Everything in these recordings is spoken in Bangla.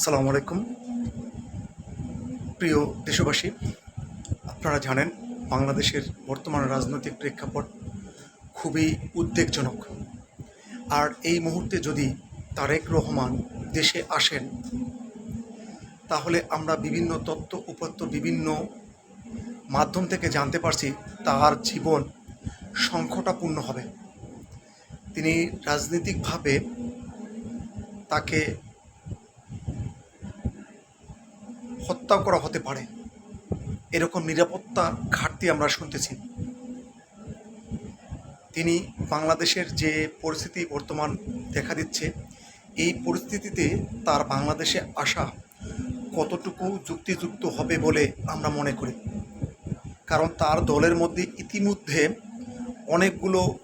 আসসালামু আলাইকুম। প্রিয় দেশবাসী, আপনারা জানেন বাংলাদেশের বর্তমান রাজনৈতিক প্রেক্ষাপট খুবই উদ্বেগজনক। আর এই মুহূর্তে যদি তারেক রহমান দেশে আসেন, তাহলে আমরা বিভিন্ন তথ্য উপাত্ত বিভিন্ন মাধ্যম থেকে জানতে পারছি তার জীবন সংকটাপূর্ণ হবে। তিনি রাজনৈতিকভাবে তাকে হত্যা করা হতে পারে। এরকম নিরাপত্তা ঘাটতি আমরা শুনতেছি। তিনি বাংলাদেশের যে পরিস্থিতি বর্তমান দেখা দিচ্ছে, এই পরিস্থিতিতে তার বাংলাদেশে আসা কতটুকু যুক্তিযুক্ত হবে বলে আমরা মনে করি। কারণ তার দলের মধ্যে ইতিমধ্যে অনেকগুলো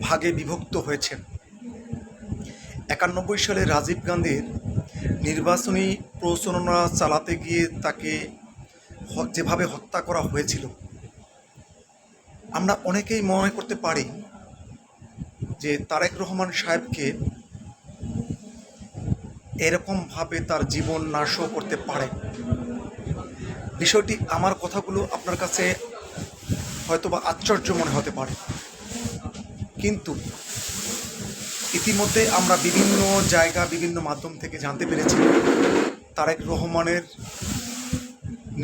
ভাগে বিভক্ত হয়েছে। একানব্বই সালে রাজীব গান্ধীর নির্বাচনী প্রচারণা চালাতে গিয়ে তাকে যেভাবে হত্যা করা হয়েছিল, আমরা অনেকেই মনে করতে পারি যে তারেক রহমান সাহেবকে এরকমভাবে তার জীবন নাশও করতে পারে। বিষয়টি আমার কথাগুলো আপনার কাছে হয়তোবা আশ্চর্য মনে হতে পারে। কিন্তু ইতিমধ্যে আমরা বিভিন্ন জায়গা, বিভিন্ন মাধ্যম থেকে জানতে পেরেছি তারেক রহমানের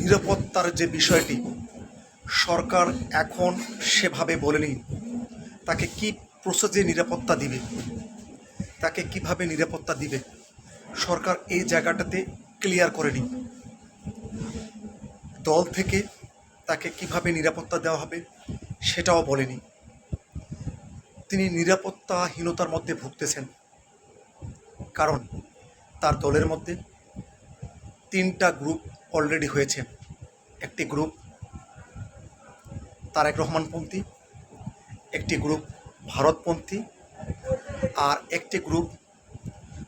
নিরাপত্তার যে বিষয়টি, সরকার এখন সেভাবে বলেনি তাকে কি প্রসেসে নিরাপত্তা দিবে, তাকে কীভাবে নিরাপত্তা দিবে, সরকার এই জায়গাটাতে ক্লিয়ার করেনি। দল থেকে তাকে কীভাবে নিরাপত্তা দেওয়া হবে সেটাও বলেনি। তিনি নিরাপত্তাহীনতার মধ্যে ভুগতেছেন। কারণ তার দলের মধ্যে তিনটা গ্রুপ অলরেডি হয়েছে। একটি গ্রুপ তারেক রহমানপন্থী, একটি গ্রুপ ভারতপন্থী আর একটি গ্রুপ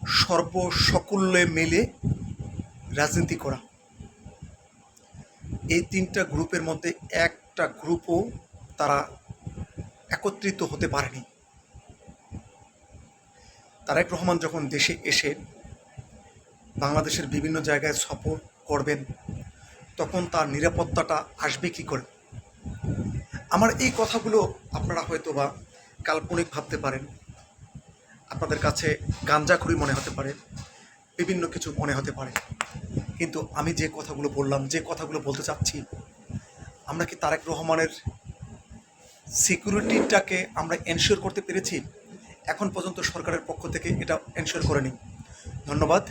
সর্বসকল্যে মিলে রাজনীতি করা। এই তিনটা গ্রুপের মধ্যে একটা গ্রুপও তারা একত্রিত হতে পারেনি। তারেক রহমান যখন দেশে এসে বাংলাদেশের বিভিন্ন জায়গায় সফর করবেন, তখন তার নিরাপত্তাটা আসবে কি করে? আমার এই কথাগুলো আপনারা হয়তো বা কাল্পনিক ভাবতে পারেন। আপনাদের কাছে গাঞ্জাখুরি মনে হতে পারে, বিভিন্ন কিছু মনে হতে পারে। কিন্তু আমি যে কথাগুলো বললাম, যে কথাগুলো বলতে চাচ্ছি, আমরা কি তারেক রহমানের সিকিউরিটিটাকে আমরা এনশিওর করতে পেরেছি? এখন পর্যন্ত সরকারের পক্ষ থেকে এটা এনশিওর করেনি। ধন্যবাদ।